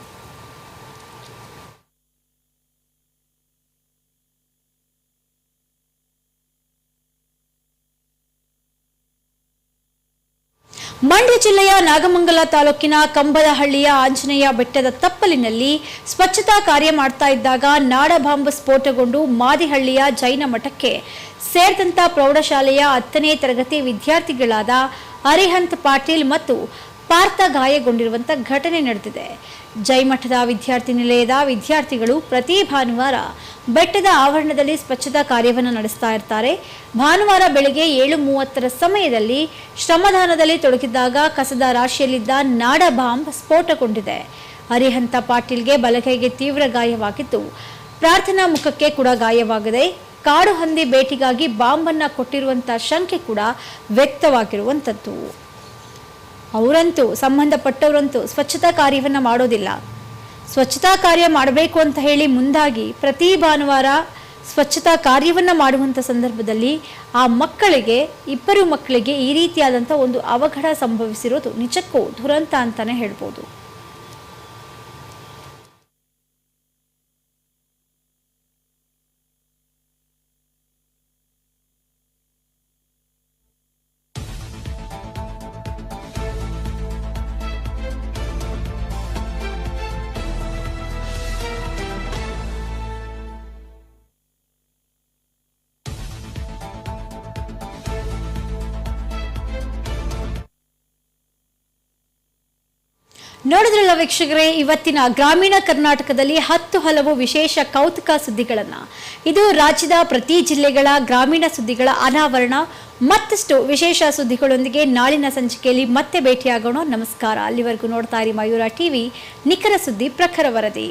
ಮಂಡ್ಯ ಜಿಲ್ಲೆಯ ನಾಗಮಂಗಲ ತಾಲೂಕಿನ ಕಂಬದಹಳ್ಳಿಯ ಆಂಜನೇಯ ಬೆಟ್ಟದ ತಪ್ಪಲಿನಲ್ಲಿ ಸ್ವಚ್ಛತಾ ಕಾರ್ಯ ಮಾಡ್ತಾ ಇದ್ದಾಗ ನಾಡಬಾಂಬ್ ಸ್ಫೋಟಗೊಂಡು ಮಾದಿಹಳ್ಳಿಯ ಜೈನ ಮಠಕ್ಕೆ ಸೇರಿದಂತ ಪ್ರೌಢಶಾಲೆಯ ಹತ್ತನೇ ತರಗತಿ ವಿದ್ಯಾರ್ಥಿಗಳಾದ ಅರಿಹಂತ್ ಪಾಟೀಲ್ ಮತ್ತು ಪಾರ್ಥ ಗಾಯಗೊಂಡಿರುವಂಥ ಘಟನೆ ನಡೆದಿದೆ. ಜೈಮಠದ ವಿದ್ಯಾರ್ಥಿ ನಿಲಯದ ವಿದ್ಯಾರ್ಥಿಗಳು ಪ್ರತಿ ಭಾನುವಾರ ಬೆಟ್ಟದ ಆವರಣದಲ್ಲಿ ಸ್ವಚ್ಛತಾ ಕಾರ್ಯವನ್ನು ನಡೆಸ್ತಾ ಇರ್ತಾರೆ. ಭಾನುವಾರ ಬೆಳಗ್ಗೆ ಏಳು ಮೂವತ್ತರ ಸಮಯದಲ್ಲಿ ಶ್ರಮದಾನದಲ್ಲಿ ತೊಡಗಿದ್ದಾಗ ಕಸದ ರಾಶಿಯಲ್ಲಿದ್ದ ನಾಡ ಬಾಂಬ್ ಸ್ಫೋಟಗೊಂಡಿದೆ. ಅರಿಹಂತ ಪಾಟೀಲ್ಗೆ ಬಲಗೈಗೆ ತೀವ್ರ ಗಾಯವಾಗಿದ್ದು, ಪ್ರಾರ್ಥನಾ ಮುಖಕ್ಕೆ ಕೂಡ ಗಾಯವಾಗಿದೆ. ಕಾಡು ಹಂದಿ ಭೇಟಿಗಾಗಿ ಬಾಂಬನ್ನು ಕೊಟ್ಟಿರುವಂಥ ಶಂಕೆ ಕೂಡ ವ್ಯಕ್ತವಾಗಿರುವಂಥದ್ದು ಅವರಂತೂ, ಸಂಬಂಧಪಟ್ಟವರಂತೂ ಸ್ವಚ್ಛತಾ ಕಾರ್ಯವನ್ನು ಮಾಡೋದಿಲ್ಲ. ಸ್ವಚ್ಛತಾ ಕಾರ್ಯ ಮಾಡಬೇಕು ಅಂತ ಹೇಳಿ ಮುಂದಾಗಿ ಪ್ರತಿ ಭಾನುವಾರ ಸ್ವಚ್ಛತಾ ಕಾರ್ಯವನ್ನು ಮಾಡುವಂಥ ಸಂದರ್ಭದಲ್ಲಿ ಆ ಮಕ್ಕಳಿಗೆ, ಇಬ್ಬರು ಮಕ್ಕಳಿಗೆ ಈ ರೀತಿಯಾದಂಥ ಒಂದು ಅವಘಡ ಸಂಭವಿಸಿರೋದು ನಿಜಕ್ಕೂ ದುರಂತ ಅಂತಲೇ ಹೇಳ್ಬೋದು. ನೋಡಿದ್ರಲ್ಲ ವೀಕ್ಷಕರೇ, ಇವತ್ತಿನ ಗ್ರಾಮೀಣ ಕರ್ನಾಟಕದಲ್ಲಿ ಹತ್ತು ಹಲವು ವಿಶೇಷ ಕೌತುಕ ಸುದ್ದಿಗಳನ್ನು. ಇದು ರಾಜ್ಯದ ಪ್ರತಿ ಜಿಲ್ಲೆಗಳ ಗ್ರಾಮೀಣ ಸುದ್ದಿಗಳ ಅನಾವರಣ. ಮತ್ತಷ್ಟು ವಿಶೇಷ ಸುದ್ದಿಗಳೊಂದಿಗೆ ನಾಳಿನ ಸಂಚಿಕೆಯಲ್ಲಿ ಮತ್ತೆ ಭೇಟಿಯಾಗೋಣ. ನಮಸ್ಕಾರ. ಅಲ್ಲಿವರೆಗೂ ನೋಡ್ತಾ ಇರಿ ಮಯೂರ ಟಿವಿ. ನಿಖರ ಸುದ್ದಿ ಪ್ರಖರ ವರದಿ.